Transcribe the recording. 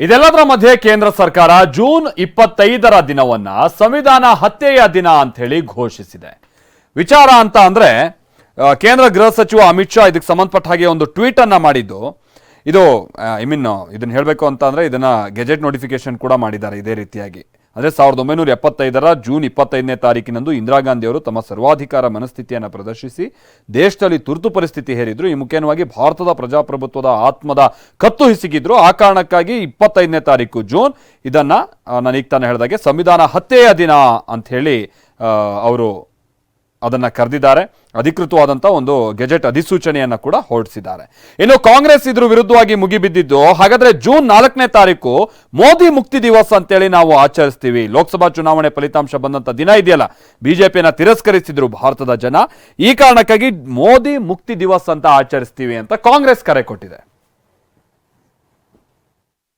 ಇದೆಲ್ಲದರ ಮಧ್ಯೆ ಕೇಂದ್ರ ಸರ್ಕಾರ ಜೂನ್ ಇಪ್ಪತ್ತೈದರ ದಿನವನ್ನ ಸಂವಿಧಾನ ಹತ್ಯೆಯ ದಿನ ಅಂತ ಹೇಳಿ ಘೋಷಿಸಿದೆ. ವಿಚಾರ ಅಂತ ಅಂದ್ರೆ ಕೇಂದ್ರ ಗೃಹ ಸಚಿವ ಅಮಿತ್ ಶಾ ಇದಕ್ಕೆ ಸಂಬಂಧಪಟ್ಟ ಹಾಗೆ ಒಂದು ಟ್ವೀಟ್ ಅನ್ನ ಮಾಡಿದ್ದು. ಇದು ಐ ಮೀನ್ ಇದನ್ನ ಹೇಳಬೇಕು ಅಂತ ಅಂದ್ರೆ ಇದನ್ನ ಗೆಜೆಟ್ ನೋಟಿಫಿಕೇಶನ್ ಕೂಡ ಮಾಡಿದ್ದಾರೆ ಇದೇ ರೀತಿಯಾಗಿ. ಅಂದ್ರೆ ಸಾವಿರದ ಒಂಬೈನೂರ ಎಪ್ಪತ್ತೈದರ ಜೂನ್ ಇಪ್ಪತ್ತೈದನೇ ತಾರೀಕಿನಂದು ಇಂದಿರಾ ಗಾಂಧಿ ಅವರು ತಮ್ಮ ಸರ್ವಾಧಿಕಾರ ಮನಸ್ಥಿತಿಯನ್ನು ಪ್ರದರ್ಶಿಸಿ ದೇಶದಲ್ಲಿ ತುರ್ತು ಪರಿಸ್ಥಿತಿ ಹೇರಿದ್ರು. ಈ ಮುಖ್ಯವಾಗಿ ಭಾರತದ ಪ್ರಜಾಪ್ರಭುತ್ವದ ಆತ್ಮದ ಕತ್ತು ಹಿಸುಕಿದ್ರು ಆ ಕಾರಣಕ್ಕಾಗಿ ಇಪ್ಪತ್ತೈದನೇ ತಾರೀಕು ಜೂನ್. ಇದನ್ನು ನಾನೀಗ ತಾನೇ ಹೇಳಿದಾಗೆ, ಸಂವಿಧಾನ ಹತ್ಯೆಯ ದಿನ ಅಂತ ಹೇಳಿ ಅವರು ಅದನ್ನ ಕರೆದಿದ್ದಾರೆ. ಅಧಿಕೃತವಾದಂಥ ಒಂದು ಗೆಜೆಟ್ ಅಧಿಸೂಚನೆಯನ್ನು ಕೂಡ ಹೊರಡಿಸಿದ್ದಾರೆ. ಇನ್ನು ಕಾಂಗ್ರೆಸ್ ಇದ್ರ ವಿರುದ್ಧವಾಗಿ ಮುಗಿಬಿದ್ದಿದ್ದು, ಹಾಗಾದ್ರೆ ಜೂನ್ ನಾಲ್ಕನೇ ತಾರೀಕು ಮೋದಿ ಮುಕ್ತಿ ದಿವಸ ಅಂತೇಳಿ ನಾವು ಆಚರಿಸ್ತೀವಿ. ಲೋಕಸಭಾ ಚುನಾವಣೆ ಫಲಿತಾಂಶ ಬಂದಂತ ದಿನ ಇದೆಯಲ್ಲ, ಬಿಜೆಪಿಯನ್ನ ತಿರಸ್ಕರಿಸಿದ್ರು ಭಾರತದ ಜನ. ಈ ಕಾರಣಕ್ಕಾಗಿ ಮೋದಿ ಮುಕ್ತಿ ದಿವಸ್ ಅಂತ ಆಚರಿಸ್ತೀವಿ ಅಂತ ಕಾಂಗ್ರೆಸ್ ಕರೆ ಕೊಟ್ಟಿದೆ.